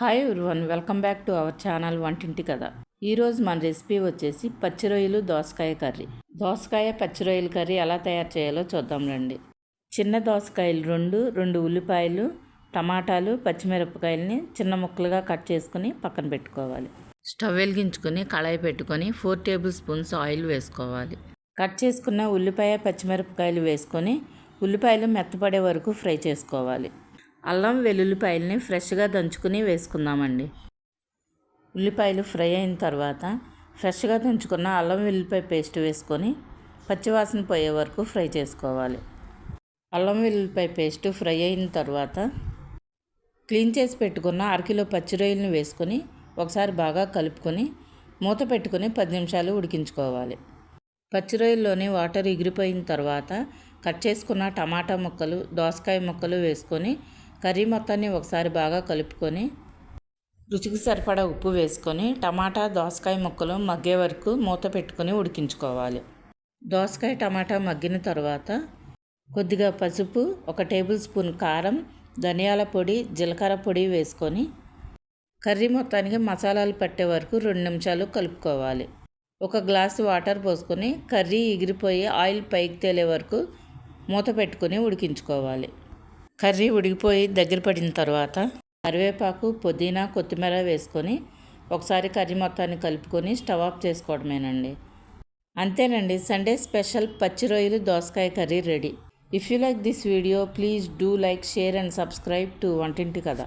Hi one welcome back to our channel వంటింటి కథ ఈరోజు మన రెసిపీ వచ్చేసి పచ్చి రొయ్యలు దోసకాయ కర్రీ. దోసకాయ పచ్చి రొయ్యల కర్రీ ఎలా తయారు చేయాలో చూద్దాం రండి. చిన్న దోసకాయలు రెండు రెండు ఉల్లిపాయలు టమాటాలు పచ్చిమిరపకాయలని చిన్న ముక్కలుగా కట్ చేసుకుని పక్కన పెట్టుకోవాలి. స్టవ్ వెలిగించుకొని కళాయి పెట్టుకొని ఫోర్ టేబుల్ స్పూన్స్ ఆయిల్ వేసుకోవాలి. కట్ చేసుకున్న ఉల్లిపాయ పచ్చిమిరపకాయలు వేసుకొని ఉల్లిపాయలు మెత్తపడే వరకు ఫ్రై చేసుకోవాలి. అల్లం వెల్లుల్లిపాయలని ఫ్రెష్గా దంచుకుని వేసుకుందామండి. ఉల్లిపాయలు ఫ్రై అయిన తర్వాత ఫ్రెష్గా దంచుకున్న అల్లం వెల్లుల్లిపాయ పేస్ట్ వేసుకొని పచ్చివాసన పోయే వరకు ఫ్రై చేసుకోవాలి. అల్లం వెల్లుల్లిపాయ పేస్ట్ ఫ్రై అయిన తర్వాత క్లీన్ చేసి పెట్టుకున్న అరకిలో పచ్చిరొయ్యలను వేసుకొని ఒకసారి బాగా కలుపుకొని మూత పెట్టుకొని పది నిమిషాలు ఉడికించుకోవాలి. పచ్చిరొయ్యల్లోని వాటర్ ఎగిరిపోయిన తర్వాత కట్ చేసుకున్న టమాటా ముక్కలు దోసకాయ ముక్కలు వేసుకొని కర్రీ మొత్తాన్ని ఒకసారి బాగా కలుపుకొని రుచికి సరిపడా ఉప్పు వేసుకొని టమాటా దోసకాయ ముక్కలు మగ్గే వరకు మూత పెట్టుకొని ఉడికించుకోవాలి. దోసకాయ టమాటా మగ్గిన తర్వాత కొద్దిగా పసుపు ఒక టేబుల్ స్పూన్ కారం ధనియాల పొడి జీలకర్ర పొడి వేసుకొని కర్రీ మొత్తానికి మసాలాలు పట్టే వరకు రెండు నిమిషాలు కలుపుకోవాలి. ఒక గ్లాసు వాటర్ పోసుకొని కర్రీ ఎగిరిపోయి ఆయిల్ పైకి తేలే వరకు మూత పెట్టుకొని ఉడికించుకోవాలి. కర్రీ ఉడికిపోయి దగ్గర పడిన తర్వాత కరివేపాకు పుదీనా కొత్తిమీర వేసుకొని ఒకసారి కర్రీ మొత్తాన్ని కలుపుకొని స్టవ్ ఆఫ్ చేసుకోవడమేనండి. అంతేనండి సండే స్పెషల్ పచ్చి రొయ్యలు దోసకాయ curry ready. If you like this video please do like share and subscribe to వంటింటి కదా